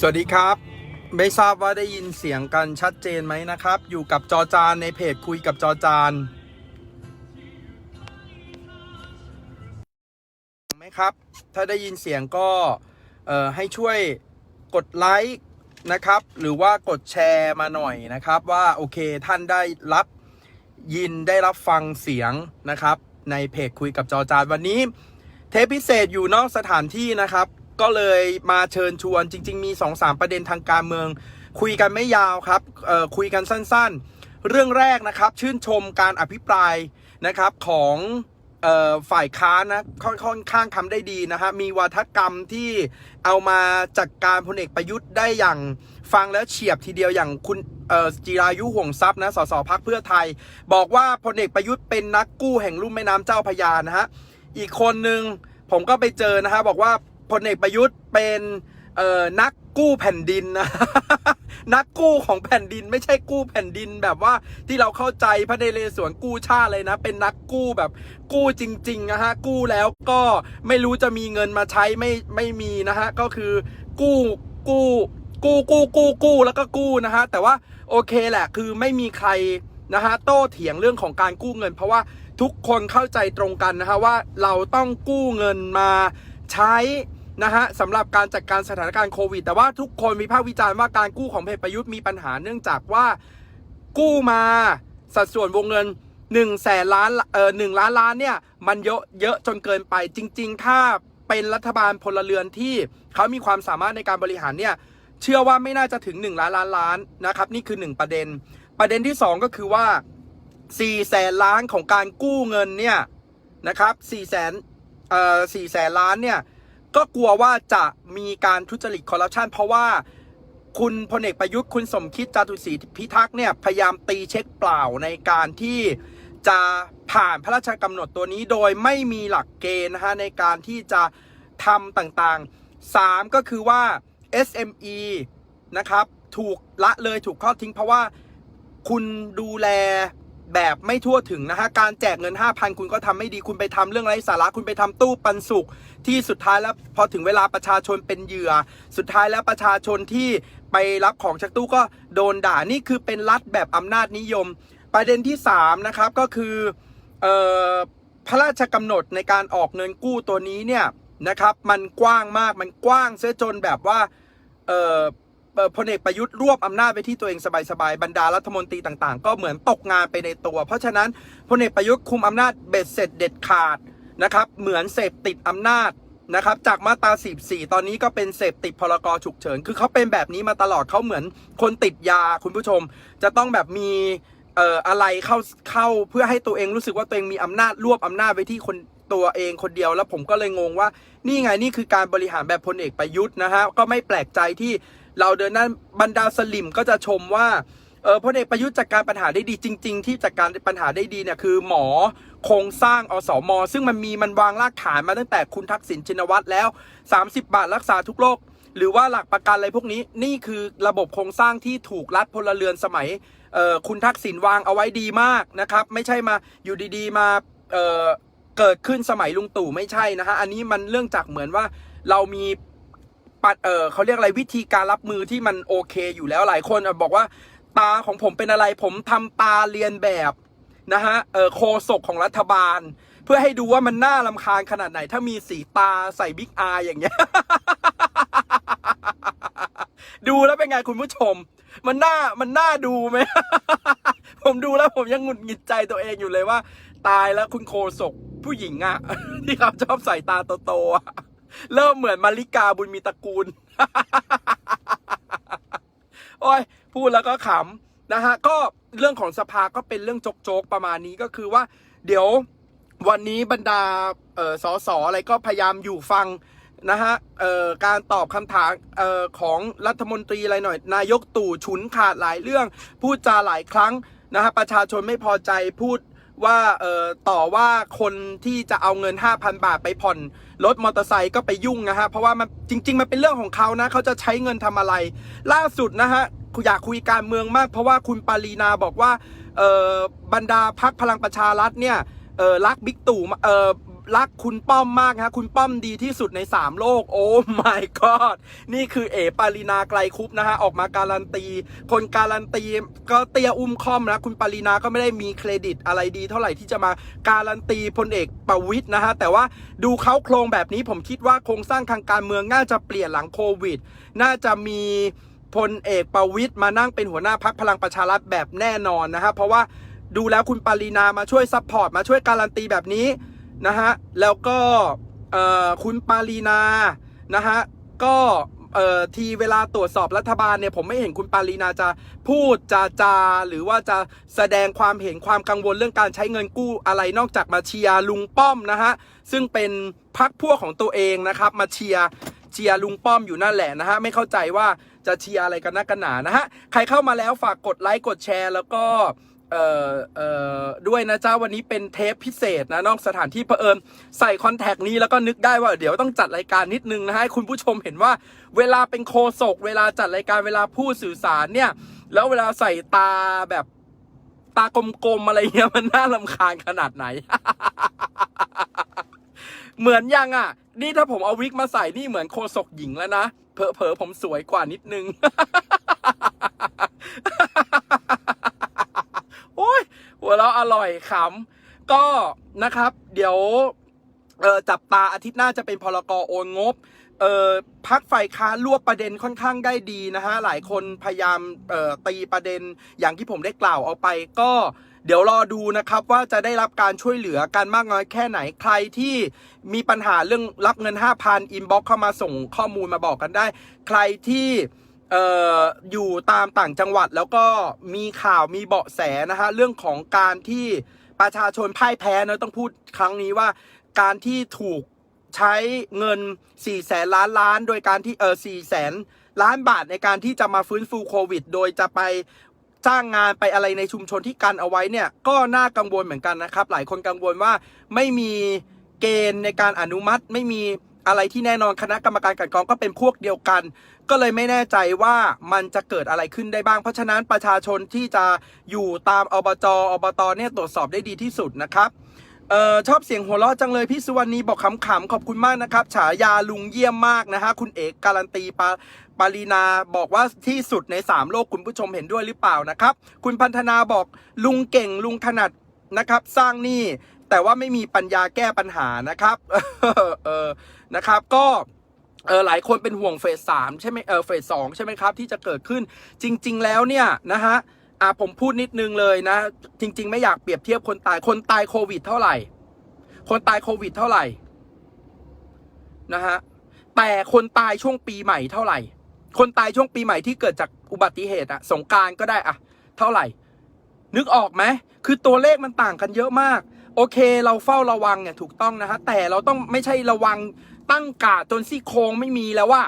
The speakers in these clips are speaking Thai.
สวัสดีครับ ไม่ทราบว่าได้ยินเสียงกันชัดเจนไหมนะครับ อยู่กับจอจานในเพจคุยกับจอจานไหมครับ ถ้าได้ยินเสียงก็เอ่อให้ช่วยกดไลค์นะครับ หรือว่ากดแชร์มาหน่อยนะครับ ว่าโอเคท่านได้รับยินได้รับฟังเสียงนะครับ ในเพจคุยกับจอจานวันนี้ เทปพิเศษอยู่นอกสถานที่นะครับ ก็เลยมาเชิญชวนจริง ๆ มี 2-3 ประเด็นทางการเมือง คุยกันไม่ยาวครับคุยกันสั้นๆ เรื่องแรกนะครับ ชื่นชมการอภิปรายนะครับของออฝ่ายค้านนะค่อนค่อนข้างทำได้ดีนะฮะมีวาทกรรมที่เอามาจัดการพลเอกประยุทธ์ได้อย่างฟังแล้วเฉียบทีเดียวอย่างคุณจิรายุห่วงทรัพย์นะสสพักเพื่อไทย บอกว่าพลเอกประยุทธ์เป็นนักกู้แห่งลุ่มแม่น้ำเจ้าพยานะฮะอีกคนหนึ่งผมก็ไปเจอนะฮะบอกว่า พลเอกประยุทธ์เป็นนักกู้แผ่นดินนะนักกู้ของแผ่นดินไม่ใช่กู้แผ่นดินแบบว่าที่เราเข้าใจพระนเรศวรกู้ชาติเลยนะ เป็นนักกู้แบบกู้จริงๆนะฮะกู้แล้วก็ไม่รู้จะมีเงินมาใช้ไม่ไม่มีนะฮะก็คือกู้กู้กู้กู้กู้กู้แล้วก็กู้นะฮะแต่ว่าโอเคแหละคือไม่มีใครนะฮะโต้เถียงเรื่องของการกู้เงิน เพราะว่าทุกคนเข้าใจตรงกันนะฮะว่าเราต้องกู้เงินมาใช้ นะฮะสำหรับการจัดการสถานการณ์โควิด แต่ว่าทุกคนวิพากษ์วิจารณ์ว่าการกู้ของเอกประยุทธ์มีปัญหาเนื่องจากว่ากู้มาสัดส่วนวงเงิน1นึ่งแสนล้านเอ่อหนึ่งล้านล้านเนี่ยมันเยอะเยอะจนเกินไปจริง ๆ ถ้าเป็นรัฐบาลพลเรือนที่เขามีความสามารถในการบริหารเนี่ยเชื่อว่าไม่น่าจะถึง 1 ล้านล้านล้านนะครับนี่คือ 1 ประเด็น ประเด็นที่ 2 ก็คือว่า4แสนล้านของการกู้เงินเนี่ยนะครับ4แสนเอ่อ4แสนล้านเนี่ย ก็กลัวว่าจะมีการทุจริตคอร์รัปชันเพราะว่าคุณพลเอกประยุทธ์คุณสมคิดจาตุศรีพิทักษ์เนี่ยพยายามตีเช็คเปล่าในการที่จะผ่านพระราชกำหนดตัวนี้โดยไม่มีหลักเกณฑ์นะฮะในการที่จะทำต่างๆ 3 ก็คือว่า SME นะครับถูกละเลยถูกทอดทิ้งเพราะว่าคุณดูแล แบบไม่ทั่วถึงนะฮะ การแจกเงิน 5,000 คุณก็ทำไม่ดีคุณไปทำเรื่องไร้สาระคุณไปทำตู้ปันสุกที่สุดท้ายแล้วพอถึงเวลาประชาชนเป็นเหยื่อ สุดท้ายแล้วประชาชนที่ไปรับของจากตู้ก็โดนด่านี่คือเป็นรัฐแบบอำนาจนิยม ประเด็นที่ 3 นะครับก็คืออพระราชกำหนดในการออกเงินกู้ตัวนี้เนี่ยนะครับมันกว้างมากมันกว้างเสียจนแบบว่าเออ พลเอกประยุทธ์รวบอำนาจไปที่ตัวเองสบายๆบรรดารัฐมนตรีต่างๆ ก็เหมือนตกงานไปในตัว เพราะฉะนั้นพลเอกประยุทธ์คุมอำนาจเบ็ดเสร็จเด็ดขาดนะครับเหมือนเสพติดอำนาจนะครับจากมาตรา44ตอนนี้ก็เป็นเสพติดพรกรฉุกเฉิน คือเขาเป็นแบบนี้มาตลอดเขาเหมือนคนติดยาคุณผู้ชม จะต้องแบบมีเอ่ออะไรเข้าเข้าเพื่อให้ตัวเองรู้สึกว่าตัวเองมีอำนาจรวบอำนาจไว้ที่คนตัวเองคนเดียวแล้วผมก็เลยงงว่า นี่ไงนี่คือการบริหารแบบพลเอกประยุทธ์นะฮะก็ไม่แปลกใจที่ เราเดินหนั้นบรรดาสลิมก็จะชมว่าเออพลเอกประยุทธ์จัดการปัญหาได้ดีจริง ๆ ที่จัดการปัญหาได้ดีเนี่ยคือหมอโครงสร้างอสมอซึ่งมันมีมันวางรากฐานมาตั้งแต่คุณทักษิณชินวัตรแล้ว 30 บาทรักษาทุกโรคหรือว่าหลักประกันอะไรพวกนี้นี่คือระบบโครงสร้างที่ถูกรัฐพลเรือนสมัยคุณทักษิณวางเอาไว้ดีมากนะครับ ไม่ใช่มาอยู่ดีๆมาเเกิดขึ้นสมัยลุงตู่ไม่ใช่นะฮะอันนี้มันเรื่องจากเหมือนว่าเรามี ปัดเออเขาเรียกอะไรวิธีการรับมือที่มันโอเคอยู่แล้วหลายคนบอกว่าตาของผมเป็นอะไรผมทำตาเรียนแบบนะฮะเออโคศกของรัฐบาล เพื่อให้ดูว่ามันน่าลำคาญขนาดไหน ถ้ามีสีตาใส่บิ๊กอาอย่างเงี้ย ดูแล้วเป็นไงคุณผู้ชม มันน่ามันน่าดูไหม ผมดูแล้วผมยังหงุดหงิดใจตัวเองอยู่เลยว่า ตายแล้วคุณโคศกผู้หญิงอะที่เขาชอบใส่ตาโตๆ เริ่มเหมือนมาริกาบุญมีตระกูล โอ้ย พูดแล้วก็ขำนะฮะ ก็เรื่องของสภาก็เป็นเรื่องโจกๆประมาณนี้ก็คือว่า เดี๋ยววันนี้บรรดาเออสอสออะไรก็พยายามอยู่ฟังนะฮะเอ่อการตอบคำถามเอ่อของรัฐมนตรีอะไรหน่อย นายกตู่ฉุนขาดหลายเรื่อง พูดจาหลายครั้งนะฮะประชาชนไม่พอใจพูด ว่าเอ่อต่อว่าคนที่จะเอาเงิน 5,000 บาทไปผ่อนรถมอเตอร์ไซค์ก็ไปยุ่งนะฮะเพราะว่ามันจริง ๆ มันเป็นเรื่องของเขานะเขาจะใช้เงินทำอะไร ล่าสุดนะฮะอยากคุยการเมืองมาก เพราะว่าคุณปารีนาบอกว่าเอ่อบรรดาพักพลังประชารัฐเนี่ยเออรักบิ๊กตู่เอ่อ รักคุณป้อมมากฮะคุณป้อมดีที่สุดใน 3 โลก โอ้ my god นี่คือเอปารินาไกลคุปนะฮะ ออกมาการันตี คนการันตีก็เตียอุ้มคอมนะ คุณปารินาก็ไม่ได้มีเครดิตอะไรดี เท่าไหร่ที่จะมาการันตีพลเอกประวิตยนะฮะ แต่ว่าดูเขาโครงแบบนี้ผมคิดว่าโครงสร้างทางการเมืองน่าจะเปลี่ยนหลังโควิด น่าจะมีพลเอกประวิตยมานั่งเป็นหัวหน้าพักพลังประชารัฐแบบแน่นอนนะฮะเพราะว่าดูแล้วคุณปารีนามาช่วยซัพพอร์ตมาช่วยการันตีแบบนี้ นะฮะแล้วก็คุณปารีนานะฮะก็เอ่อทีเวลาตรวจสอบรัฐบาลเนี่ยผมไม่เห็นคุณปารีนาจะพูดจาจา หรือว่าจะแสดงความเห็นความกังวลเรื่องการใช้เงินกู้อะไรนอกจากมาเชียร์ลุงป้อมนะฮะซึ่งเป็นพักพวกของตัวเองนะครับมาเชียร์เชียร์ลุงป้อมอยู่นั่นแหละนะฮะไม่เข้าใจว่าจะเชียร์อะไรกันนักกันหนานะฮะใครเข้ามาแล้วฝากกดไลค์กดแชร์ แล้วก็ เอ่อเอ่อด้วยนะจ้าวันนี้เป็นเทปพิเศษนะนอกสถานที่เผอิญใส่คอนแทคนี้แล้วก็นึกได้ว่าเดี๋ยวต้องจัดรายการนิดนึงนะให้คุณผู้ชมเห็นว่าเวลาเป็นโคศกเวลาจัดรายการเวลาพูดสื่อสารเนี่ยแล้วเวลาใส่ตาแบบตากลมๆอะไรเงี้ยมันน่าลำคาญขนาดไหน เหมือนยังอะ นี่ถ้าผมเอาวิกมาใส่นี่เหมือนโคศกหญิงแล้วนะเผลอๆผมสวยกว่านิดนึง โอ้ยหัวเราอร่อยขำก็นะครับ เดี๋ยวจับตาอาทิตย์หน้าจะเป็นพลกรโอนงบเออพักฝ่ายค้านรวบประเด็นค่อนข้างได้ดีนะฮะ หลายคนพยายามออตีประเด็นอย่างที่ผมได้กล่าวเอาไป ก็เดี๋ยวรอดูนะครับว่าจะได้รับการช่วยเหลือกันมากน้อยแค่ไหนใครที่มีปัญหาเรื่องรับเงิน 5,000อินบ็อกเข้ามาส่งข้อมูลมาบอกกันได้ ใครที่ เอ่ออยู่ตามต่างจังหวัดแล้วก็มีข่าวมีเบาะแสนะฮะเรื่องของการที่ประชาชนพ่ายแพ้นะต้องพูดครั้งนี้ว่าการที่ถูกใช้เงิน4แสนล้านล้าน โดยการที่เออ4แสนล้านบาทในการที่จะมาฟื้นฟูโควิด โดยจะไปจ้างงานไปอะไรในชุมชนที่กันเอาไว้เนี่ยก็น่ากังวลเหมือนกันนะครับ หลายคนกังวลว่าไม่มีเกณฑ์ในการอนุมัติไม่มีอะไรที่แน่นอนคณะกรรมการกันกองก็เป็นพวกเดียวกัน ก็เลยไม่แน่ใจว่ามันจะเกิดอะไรขึ้นได้บ้าง เพราะฉะนั้นประชาชนที่จะอยู่ตามอบจอบตเนี่ยตรวจสอบได้ดีที่สุดนะครับเออชอบเสียงหัวเราะจังเลยพี่สุวรรณีบอกขำๆขอบคุณมากนะครับ ฉายาลุงเยี่ยมมากนะฮะคุณเอกการันตีปาปารีนาบอกว่าที่สุดใน 3 โลกคุณผู้ชมเห็นด้วยหรือเปล่านะครับ คุณพันธนาบอกลุงเก่งลุงถนัดนะครับ สร้างหนี้แต่ว่าไม่มีปัญญาแก้ปัญหานะครับเออนะครับก็ เออหลายคนเป็นห่วงเฟสสามใช่ไหมเออเฟสสองใช่ไหมครับ ที่จะเกิดขึ้นจริง ๆ แล้วเนี่ยนะฮะอะผมพูดนิดนึงเลยนะ จริง ๆ ไม่อยากเปรียบเทียบคนตายคนตายโควิดเท่าไหร่ คนตายโควิดเท่าไหร่นะฮะแต่คนตายช่วงปีใหม่เท่าไหร่ คนตายช่วงปีใหม่ที่เกิดจากอุบัติเหตุอะสงการก็ได้อะเท่าไหร่ นึกออกไหมคือตัวเลขมันต่างกันเยอะมาก โอเค เราเฝ้าระวังเนี่ยถูกต้องนะฮะแต่เราต้องไม่ใช่ระวัง ตั้งกาดจนซี่โครงไม่มีแล้วว่า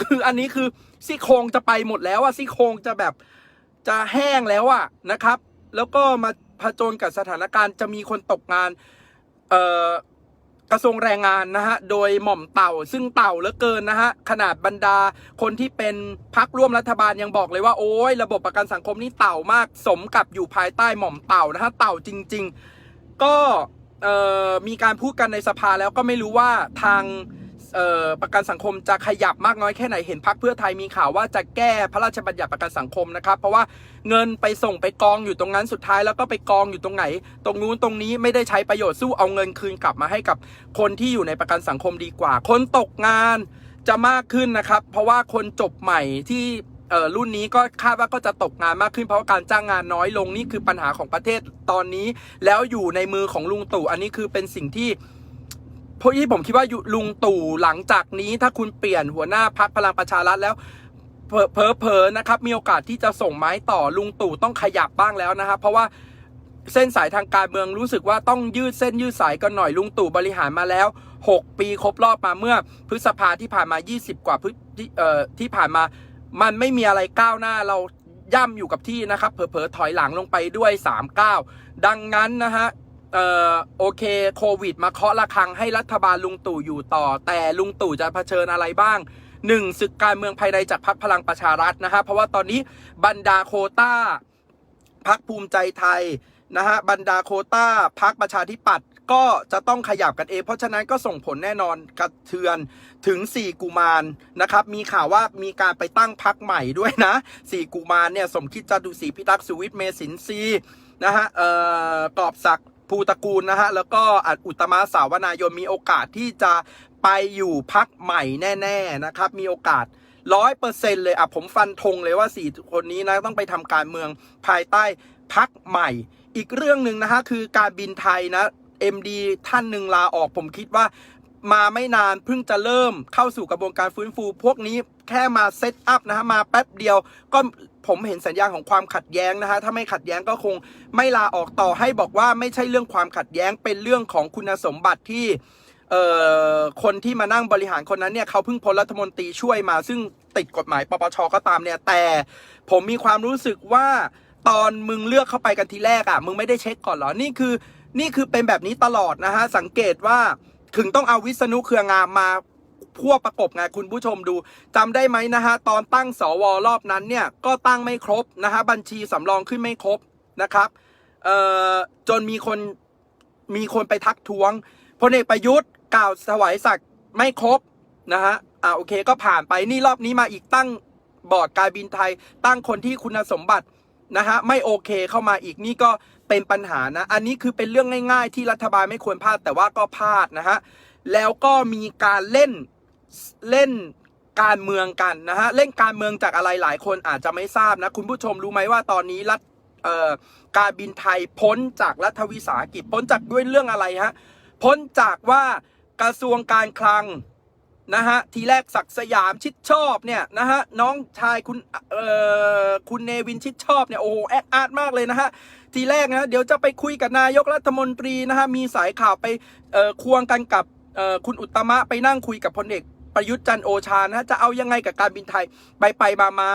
คืออันนี้คือซี่โครงจะไปหมดแล้วอะซี่โครงจะแบบจะแห้งแล้วอะนะครับ แล้วก็มาผจญกับสถานการณ์จะมีคนตกงานเอ่อกระทรวงแรงงานนะฮะ โดยหม่อมเต่า ซึ่งเต่าเหลือเกินนะฮะ ขนาดบรรดาคนที่เป็นพักร่วมรัฐบาลยังบอกเลยว่า โอ้ยระบบประกันสังคมนี่เต่ามาก สมกับอยู่ภายใต้หม่อมเต่านะฮะ เต่าจริง ๆ ก็ มีการพูดกันในสภาแล้วก็ไม่รู้ว่าทางประกันสังคมจะขยับมากน้อยแค่ไหนเห็นพักเพื่อไทยมีข่าวว่าจะแก้พระราชบัญญัติประกันสังคมนะครับ เพราะว่าเงินไปส่งไปกองอยู่ตรงนั้นสุดท้ายแล้วก็ไปกองอยู่ตรงไหน ตรงนู้นตรงนี้ไม่ได้ใช้ประโยชน์สู้เอาเงินคืนกลับมาให้กับคนที่อยู่ในประกันสังคมดีกว่า คนตกงานจะมากขึ้นนะครับ เพราะว่าคนจบใหม่ที่ เออรุ่นนี้ก็คาดว่าก็จะตกงานมากขึ้นเพราะการจ้างงานน้อยลงนี่คือปัญหาของประเทศตอนนี้ แล้วอยู่ในมือของลุงตู่อันนี้คือเป็นสิ่งที่เพราะที่ผมคิดว่ายุลุงตู่หลังจากนี้ ถ้าคุณเปลี่ยนหัวหน้าพักพลังประชารัฐแล้วเผลอเผลอเผลอนะครับมีโอกาสที่จะส่งไม้ต่อลุงตู่ต้องขยับบ้างแล้วนะครับเพราะว่าเส้นสายทางการเมืองรู้สึกว่าต้องยืดเส้นยืดสายกันหน่อยลุงตู่บริหารมาแล้ว 6 ปีครบรอบมาเมื่อ พฤษภาที่ผ่านมา 20 กว่าพฤที่เอ่อที่ผ่านมา มันไม่มีอะไรก้าวหน้าเราย่ำอยู่กับที่นะครับ เผลอๆถอยหลังลงไปด้วย 3 9 ดังนั้นนะฮะเอ่อโอเคโควิด มาเคาะระฆังให้รัฐบาลลุงตู่อยู่ต่อ แต่ลุงตู่จะเผชิญอะไรบ้างหนึ่งศึกการเมืองภายในจากพรรคพลังประชารัฐนะฮะเพราะว่าตอนนี้บรรดาโคต้าพักภูมิใจไทยนะฮะบรรดาโคต้าพักประชาธิปัตย์ ก็จะต้องขยับกันเอง เพราะฉะนั้นก็ส่งผลแน่นอนกระเทือนถึง 4 กุมารนะครับ มีข่าวว่ามีการไปตั้งพักใหม่ด้วยนะ 4 กุมารเนี่ยสมคิดจตุศรีพิทักษ์สุวิทย์เมสินทรีนะฮะเอ่อกอบศักดิ์ภูตระกูลนะฮะแล้วก็อัดอุตตมะสาวนายนมีโอกาสที่จะไปอยู่พักใหม่แน่ๆนะครับ มีโอกาสร้อยเปอร์เซ็นเลยอะผมฟันธงเลยว่าสี่คนนี้นะต้องไปทำการเมืองภายใต้พักใหม่ อีกเรื่องหนึ่งนะฮะคือการบินไทยนะ MD ท่านหนึ่งลาออกผมคิดว่ามาไม่นานเพิ่งจะเริ่มเข้าสู่กระบวนการฟื้นฟู พวกนี้แค่มาเซตอัพนะฮะมาแป๊บเดียว ก็ผมเห็นสัญญาณของความขัดแย้งนะฮะถ้าไม่ขัดแย้งก็คงไม่ลาออกต่อให้บอกว่าไม่ใช่เรื่องความขัดแย้งเป็นเรื่องของคุณสมบัติที่เอ่อคนที่มานั่งบริหารคนนั้นเนี่ยเขาเพิ่งพ้นรัฐมนตรีช่วยมา ซึ่งติดกฎหมายปปชก็ตามเนี่ย แต่ผมมีความรู้สึกว่าตอนมึงเลือกเข้าไปกันทีแรกอะ่ะ มึงไม่ได้เช็คก่อนเหรอ นี่คือ นี่คือเป็นแบบนี้ตลอดนะฮะ สังเกตว่าถึงต้องเอาวิษณุเครืองามมาพวประกบไงคุณผู้ชมดูจำได้ไหมนะฮะ ตอนตั้งสวรอบนั้นเนี่ย ก็ตั้งไม่ครบนะฮะ บัญชีสำรองขึ้นไม่ครบนะครับเอ่อจนมีคนมีคนไปทักท้วงพลเอกประยุทธ์กล่าวถวายสักดิ์ไม่ครบนะฮะอ่าโอเคก็ผ่านไปนี่รอบนี้มาอีกตั้งบอร์ดการบินไทย ตั้งคนที่คุณสมบัติ นะฮะไม่โอเคเข้ามาอีกนี่ก็เป็นปัญหานะ อันนี้คือเป็นเรื่องง่ายๆ ที่รัฐบาลไม่ควรพลาดแต่ว่าก็พลาดนะฮะแล้วก็มีการเล่นเล่นการเมืองกันนะฮะเล่นการเมืองจากอะไรหลายคนอาจจะไม่ทราบนะ คุณผู้ชมรู้ไหมว่าตอนนี้รัฐการบินไทยพ้นจากรัฐวิสาหกิจพ้นจากด้วยเรื่องอะไรฮะพ้นจากว่ากระทรวงการคลัง นะฮะทีแรกศักสยามชิดชอบเนี่ยนะฮะน้องชายคุณเอ่อคุณเนวินชิดชอบเนี่ยโอ้โหแอดอาร์ตมากเลยนะฮะทีแรกนะเดี๋ยวจะไปคุยกับนายกรัฐมนตรีนะฮะมีสายข่าวไปเอ่อควงกันกับเอ่อคุณอุตมะไปนั่งคุยกับพลเอกประยุทธ์จันทร์โอชานะจะเอายังไงกับการบินไทยไปไปมามา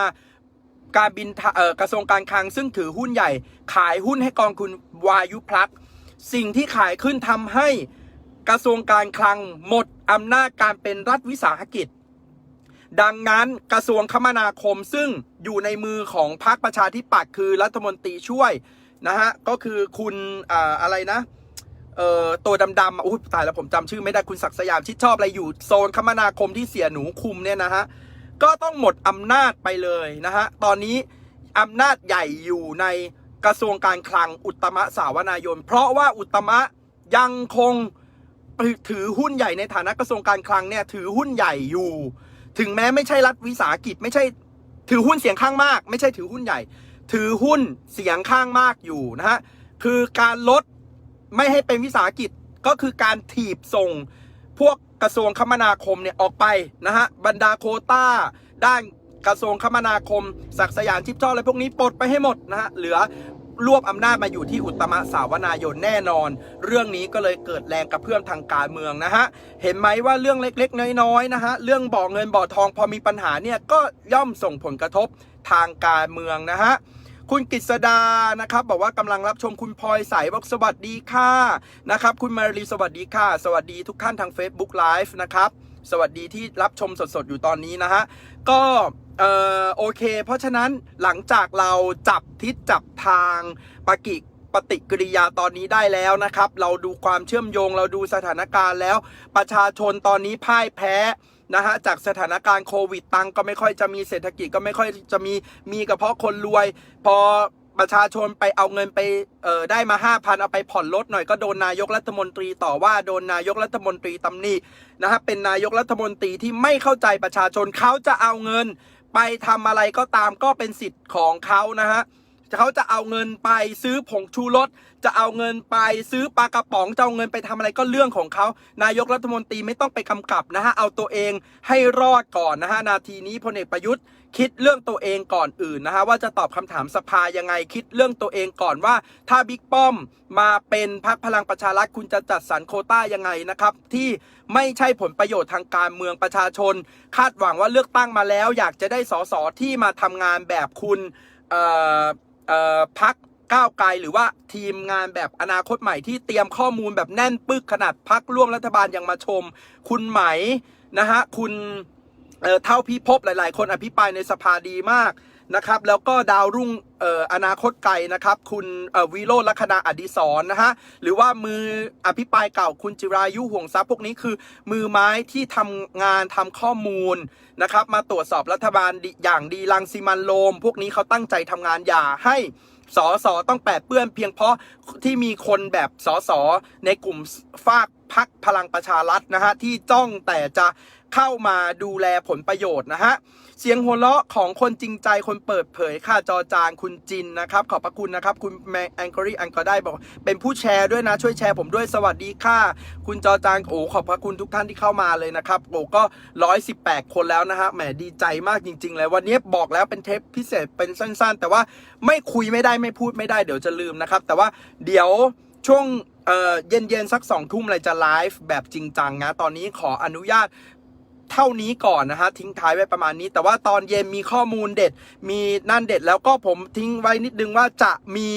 การบินเอ่อกระทรวงการคลังซึ่งถือหุ้นใหญ่ ขายหุ้นให้กองทุนวายุพลักสิ่งที่ขายขึ้นทำให้ กระทรวงการคลังหมดอำนาจการเป็นรัฐวิสาหกิจ ดังนั้นกระทรวงคมนาคมซึ่งอยู่ในมือของพรรคประชาธิปัตย์คือรัฐมนตรีช่วยนะฮะก็คือคุณออะไรนะเอ่อตัวดำๆอุ้ยตายแล้วผมจำชื่อไม่ได้คุณศักดิ์สยามชิดชอบอะไรอยู่โซนคมนาคมที่เสียหนูคุมเนี่ยนะฮะก็ต้องหมดอำนาจไปเลยนะฮะตอนนี้อำนาจใหญ่อยู่ในกระทรวงการคลังอุตมะสาวนายน เพราะว่าอุตมะยังคง ถือหุ้นใหญ่ในฐานะกระทรวงการคลังเนี่ยถือหุ้นใหญ่อยู่ ถึงแม้ไม่ใช่รัฐวิสาหกิจ ไม่ใช่ถือหุ้นเสียงข้างมาก ไม่ใช่ถือหุ้นใหญ่ ถือหุ้นเสียงข้างมากอยู่นะฮะคือการลดไม่ให้เป็นวิสาหกิจก็คือการถีบส่งพวกกระทรวงคมนาคมเนี่ยออกไปนะฮะบรรดาโคต้า ด้านกระทรวงคมนาคม ศักสยามชิปช่ออะไรพวกนี้ปลดไปให้หมดนะฮะเหลือ รวบอำนาจมาอยู่ที่อุตมะสาวนายนแน่นอน เรื่องนี้ก็เลยเกิดแรงกระเพื่อมทางการเมืองนะฮะ เห็นไหมว่าเรื่องเล็กๆ น้อยๆนะฮะ เรื่องบ่อเงินบ่อทองพอมีปัญหาเนี่ยก็ย่อมส่งผลกระทบทางการเมืองนะฮะคุณกฤษดา นะครับ บอกว่ากำลังรับชมคุณพลอยใสบอกสวัสดีค่ะ นะครับ คุณมารีสวัสดีค่ะ สวัสดีทุกท่านทาง Facebook Live นะครับ สวัสดีที่รับชมสดๆ อยู่ตอนนี้นะฮะ ก็ เอ่อโอเค เพราะฉะนั้นหลังจากเราจับทิศจับทางปกิปฏิกิริยาตอนนี้ได้แล้วนะครับ เราดูความเชื่อมโยง เราดูสถานการณ์แล้ว ประชาชนตอนนี้พ่ายแพ้นะฮะจากสถานการณ์โควิดตังก็ไม่ค่อยจะมีเศรษฐกิจก็ไม่ค่อยจะมีมีกระเพาะคนรวย พอประชาชนไปเอาเงินไปเออได้มา 5,000 เอาไปผ่อนรถหน่อยก็โดนนายกรัฐมนตรีต่อว่าโดนนายกรัฐมนตรีตำหนินะฮะเป็นนายกรัฐมนตรีที่ไม่เข้าใจประชาชนเขาจะเอาเงิน ไปทำอะไรก็ตามก็เป็นสิทธิ์ของเขานะฮะเขาจะเอาเงินไปซื้อผงชูรส จะเอาเงินไปซื้อปลากระป๋อง จะเอาเงินไปทำอะไรก็เรื่องของเขา นายกรัฐมนตรีไม่ต้องไปกำกับนะฮะ เอาตัวเองให้รอดก่อนนะฮะ นาทีนี้พลเอกประยุทธ์ คิดเรื่องตัวเองก่อนอื่นนะฮะว่าจะตอบคำถามสภายังไงคิดเรื่องตัวเองก่อนว่า ถ้าบิ๊กป้อมมาเป็นพักพลังประชารัฐคุณจะจัดสรรโคต้ายังไงนะครับ ที่ไม่ใช่ผลประโยชน์ทางการเมืองประชาชน คาดหวังว่าเลือกตั้งมาแล้ว อยากจะได้สสที่มาทำงานแบบคุณพักก้าวไกลหรือว่าทีมงานแบบอนาคตใหม่ที่เตรียมข้อมูลแบบแน่นปึกขนาดพักร่วมรัฐบาลยังมาชม คุณไหมนะฮะคุณ เท่าพิภพหลาย ๆ คนอภิปรายในสภาดีมากนะครับแล้วก็ดาวรุ่งอออนาคตไกลนะครับ คุณวิโรจน์ลัคนาอดิศรนะฮะหรือว่ามืออภิปรายเก่าคุณจิรายุห่วงทรัพย์พวกนี้คือ มือไม้ที่ทำงานทำข้อมูลนะครับ มาตรวจสอบรัฐบาลอย่างดีลังสิมันโลม พวกนี้เขาตั้งใจทำงานอย่าให้สอสอต้องแปดเปื้อนเพียงเพราะที่มีคนแบบสอสอในกลุ่มฝากพักพลังประชารัฐนะฮะที่จ้องแต่จะ เข้ามาดูแลผลประโยชน์นะฮะ เสียงหัวเราะของคนจริงใจคนเปิดเผยค่ะจอจานคุณจินนะครับ ขอบพระคุณนะครับ คุณแมงแองกอรี่แองก็ได้บอก เป็นผู้แชร์ด้วยนะ ช่วยแชร์ผมด้วยสวัสดีค่ะ คุณจอจานโอ้ขอบพระคุณทุกท่านที่เข้ามาเลยนะครับโอ้ก็ร้อยสิบแปดคนแล้วนะฮะแหมดีใจมากจริง ๆ เลยวันนี้บอกแล้วเป็นเทปพิเศษเป็นสั้น ๆ แต่ว่าไม่คุยไม่ได้ไม่พูดไม่ได้เดี๋ยวจะลืมนะครับ แต่ว่าเดี๋ยวช่วงเย็นๆสักสองทุ่มเลยจะไลฟ์แบบจริงจังนะ ตอนนี้ขออนุญาต เท่านี้ก่อนนะฮะทิ้งท้ายไว้ประมาณนี้ แต่ว่าตอนเย็นมีข้อมูลเด็ด มีนั่นเด็ดแล้วก็ผมทิ้งไว้นิดนึงว่าจะมี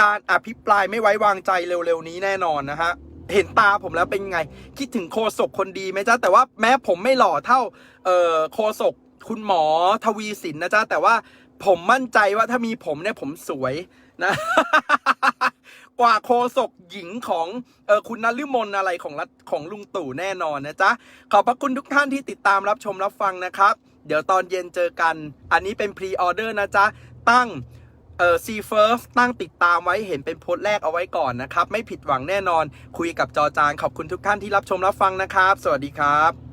การอภิปรายไม่ไว้วางใจเร็วๆนี้แน่นอนนะฮะเห็นตาผมแล้วเป็นไง คิดถึงโคศกคนดีไหมจ๊ะแต่ว่าแม้ผมไม่หล่อเท่าเอ่อโคศกคุณหมอทวีสินนะจ๊ะแต่ว่าผมมั่นใจว่าถ้ามีผมเนี่ยผมสวยนะ กว่าโคศกหญิงของเออคุณนฤมลอะไรของรัฐของลุงตู่แน่นอนนะจ๊ะ ขอบพระคุณทุกท่านที่ติดตามรับชมรับฟังนะครับ เดี๋ยวตอนเย็นเจอกัน อันนี้เป็นพรีออเดอร์นะจ๊ะ ตั้งเออซีเฟิร์สตั้งติดตามไว้เห็นเป็นโพสต์แรกเอาไว้ก่อนนะครับ ไม่ผิดหวังแน่นอน คุยกับจอจานขอบคุณทุกท่านที่รับชมรับฟังนะครับ สวัสดีครับ